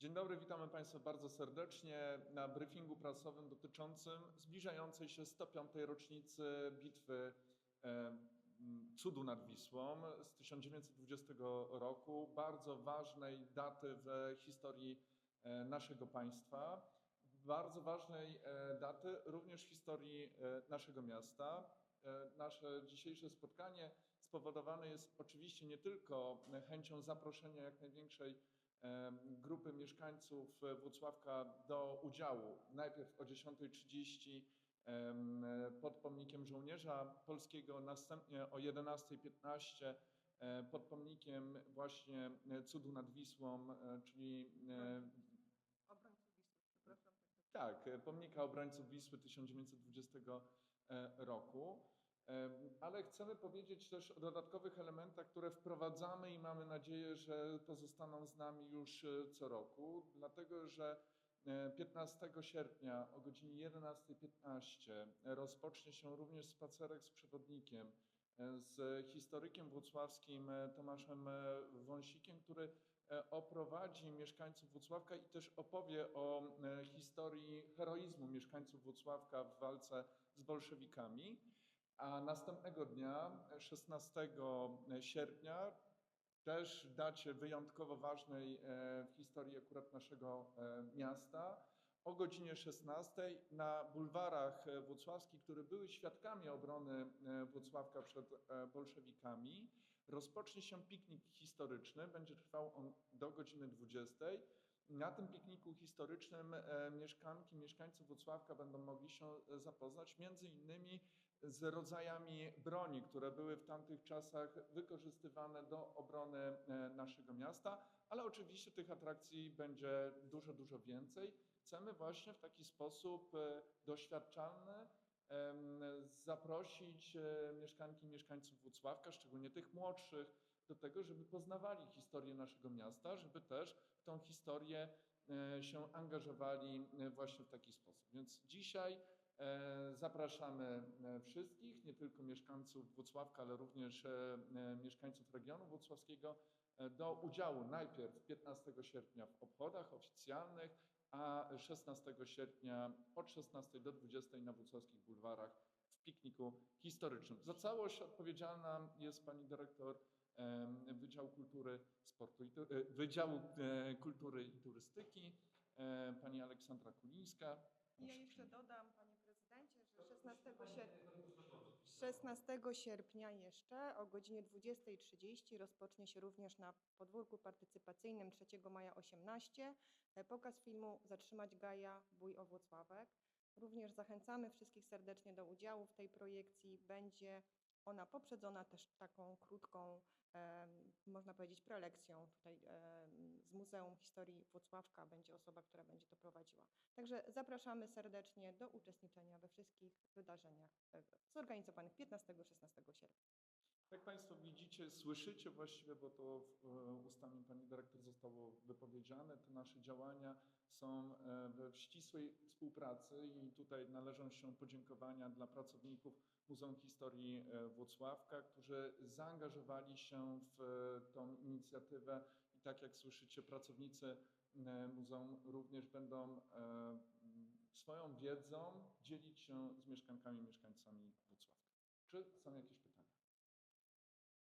Dzień dobry, witamy Państwa bardzo serdecznie na briefingu prasowym dotyczącym zbliżającej się 105. rocznicy bitwy e, Cudu nad Wisłą z 1920 roku, bardzo ważnej daty w historii e, naszego państwa, bardzo ważnej e, daty również w historii naszego miasta. Nasze dzisiejsze spotkanie spowodowane jest oczywiście nie tylko chęcią zaproszenia jak największej grupy mieszkańców e, Włocławka do udziału. Najpierw o 10.30 em, pod pomnikiem żołnierza polskiego, następnie o 11.15 e, pod pomnikiem właśnie Cudu nad Wisłą, e, czyli Obrońców Wisły, przepraszam. tak, e, pomnika obrońców Wisły 1920 e, roku. Ale chcemy powiedzieć też o dodatkowych elementach, które wprowadzamy i mamy nadzieję, że pozostaną z nami już e, co roku, dlatego że e, 15 sierpnia o godzinie 11.15 rozpocznie się również spacerek z przewodnikiem, e, z historykiem włocławskim e, Tomaszem e, Wąsikiem, który e, oprowadzi mieszkańców Włocławka i też opowie o e, historii heroizmu mieszkańców Włocławka w walce z bolszewikami. A następnego dnia, e, 16 sierpnia, też dacie wyjątkowo ważnej e, w historii akurat naszego e, miasta, o godzinie 16 na bulwarach e, włocławskich, które były świadkami obrony Włocławka przed bolszewikami, rozpocznie się piknik historyczny. Będzie trwał on do godziny 20. Na tym pikniku historycznym mieszkanki, mieszkańcy Włocławka będą mogli się zapoznać między innymi z rodzajami broni, które były w tamtych czasach wykorzystywane do obrony e, naszego miasta, ale oczywiście tych atrakcji będzie dużo, dużo więcej. Chcemy właśnie w taki sposób e, doświadczalny zaprosić e, mieszkanki i mieszkańców Włocławka, szczególnie tych młodszych, do tego, żeby poznawali historię naszego miasta, żeby też w tą historię się angażowali właśnie w taki sposób. Więc dzisiaj zapraszamy e, wszystkich, nie tylko mieszkańców Włocławka, ale również e, e, mieszkańców regionu włocławskiego e, do udziału najpierw 15 sierpnia w obchodach oficjalnych, a 16 sierpnia od 16 do 20 na włocławskich bulwarach w pikniku historycznym. Za całość odpowiedzialna jest pani dyrektor Wydziału Kultury, Sportu i, e, Wydziału e, Kultury i Turystyki, e, pani Aleksandra Kulińska. Ja jeszcze dodam, panie 16 sierpnia, 16 sierpnia jeszcze o godzinie 20.30 rozpocznie się również na podwórku partycypacyjnym 3 maja 18 pokaz filmu Zatrzymać Gaja, bój o Włocławek. Również zachęcamy wszystkich serdecznie do udziału w tej projekcji. Będzie ona poprzedzona też taką krótką, można powiedzieć, prelekcją tutaj z Muzeum Historii Włocławka. Będzie osoba, która będzie to prowadziła. Także zapraszamy serdecznie do uczestniczenia we wszystkich wydarzeniach e, zorganizowanych 15-16 sierpnia. Jak Państwo widzicie, słyszycie właściwie, bo to w- e, ustami Pani Dyrektor zostało wypowiedziane, te nasze działania są e, we ścisłej współpracy i tutaj należą się podziękowania dla pracowników Muzeum Historii e, Włocławka, którzy zaangażowali się w tą inicjatywę i tak jak słyszycie, pracownicy muzeum również będą swoją wiedzą dzielić się z mieszkankami i mieszkańcami Włocławka. Czy są jakieś pytania?